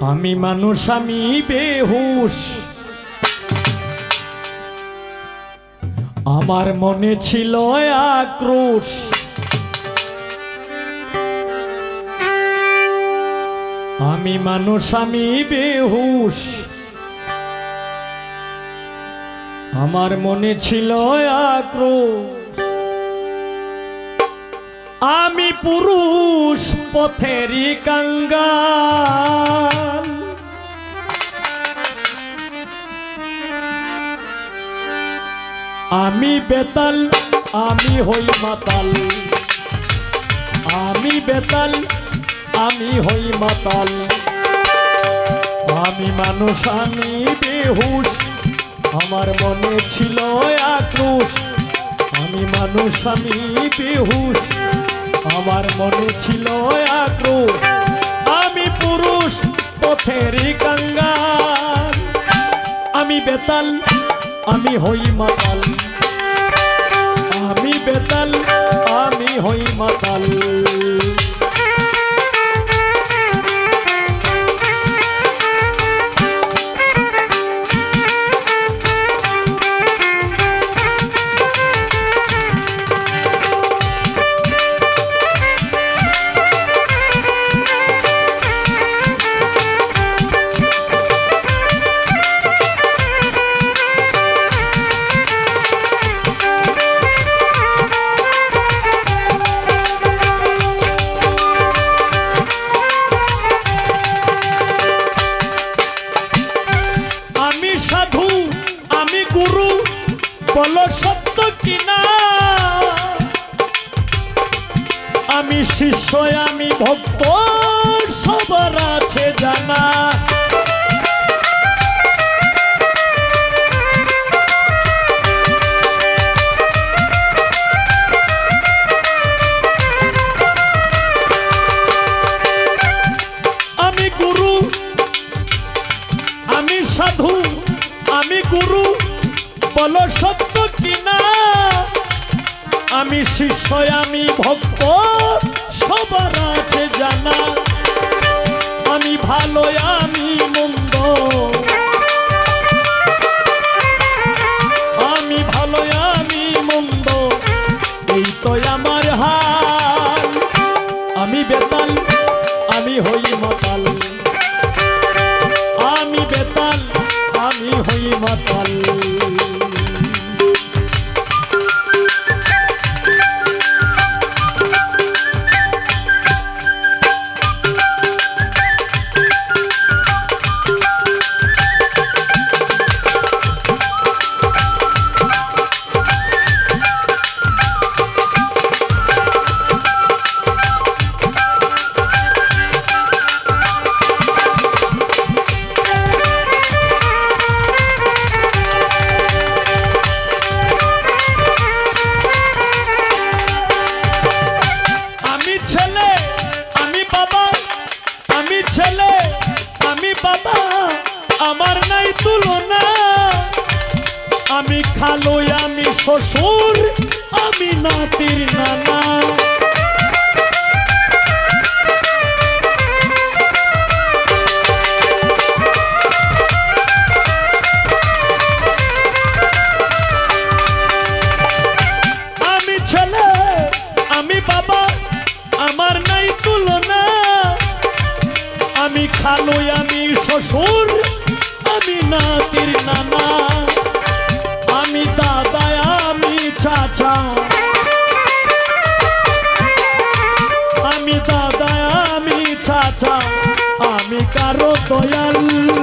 আমি মানুষ, আমি বেহুশ। আমার মনে ছিল আক্রোশ। আমি মানুষ, আমি বেহুশ। আমার মনে ছিল আক্রোশ। আমি পুরুষ পথেরই কাঙ্গাল। আমি বেতাল, আমি হই মাতাল। আমি বেতাল, আমি হই মাতাল। আমি মানুষ, আমি বেহুশ। আমার মনে ছিল আক্রোশ আমি মানুষ, আমি বেহুশ। আমার মনে ছিল আক্রোশ আমি পুরুষ, পথেরই কাঙ্গাল। আমি বেতাল, আমি হই মাতাল। আমি বেতাল, আমি হই মাতাল। শিষ্য আমি ভক্ত, সবার আছে জানা। আমি গুরু, আমি সাধু, আমি গুরু, বলো সত্য কিনা? আমি শিষ্য, আমি ভক্ত। ভালো আমি আমি ভালো আমি মন্দ। এই তো আমি বেতাল, আমি হই মাতাল। আমি বেতাল, আমি হই মাতাল। ছেলে আমি বাবা আমার নাই তুলনা। আমি খালো আমি শ্বশুর আমি নাতির নানা। আমি খালো, আমি শ্বশুর, আমি নাতির নানা। আমি দাদা, আমি চাচা। আমি দাদা, আমি চাচা। আমি কারও দয়াল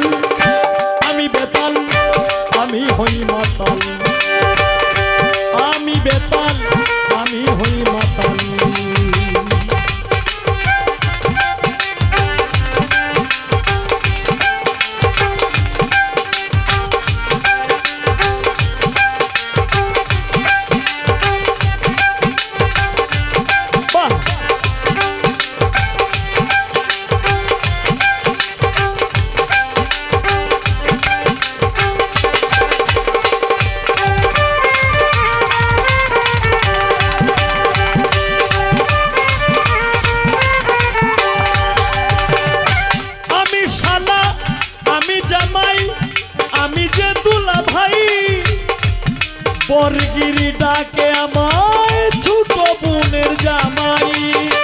জামাই আমি যে দুলা ভাই বরগিরি ডাকে আমায় ছোট বোনের জামাই।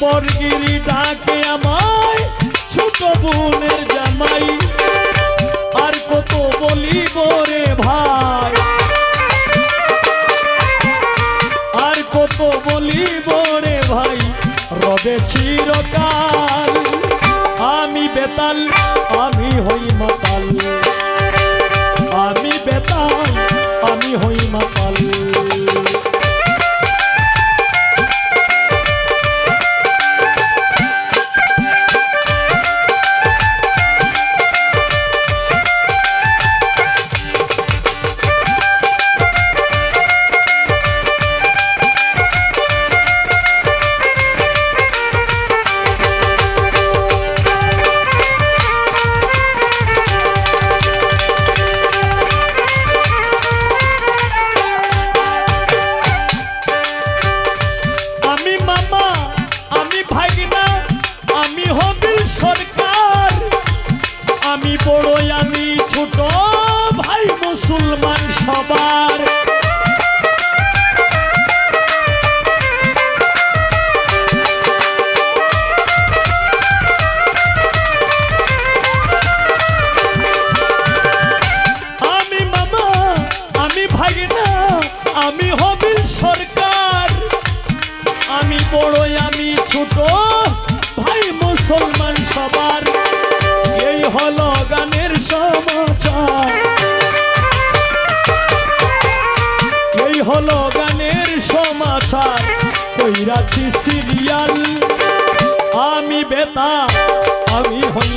বরগিরি ডাকে আমায়, ছোট বোনের জামাই। আর কত বলিব রে ভাই। আর কত বলিব রে ভাই, রবে চিরকাল। আমি বেতাল, আমি হই মাতাল। আমি বেতাল, আমি হই মাতাল। কইরাছি সিরিয়াল আমি বেতা আমি হই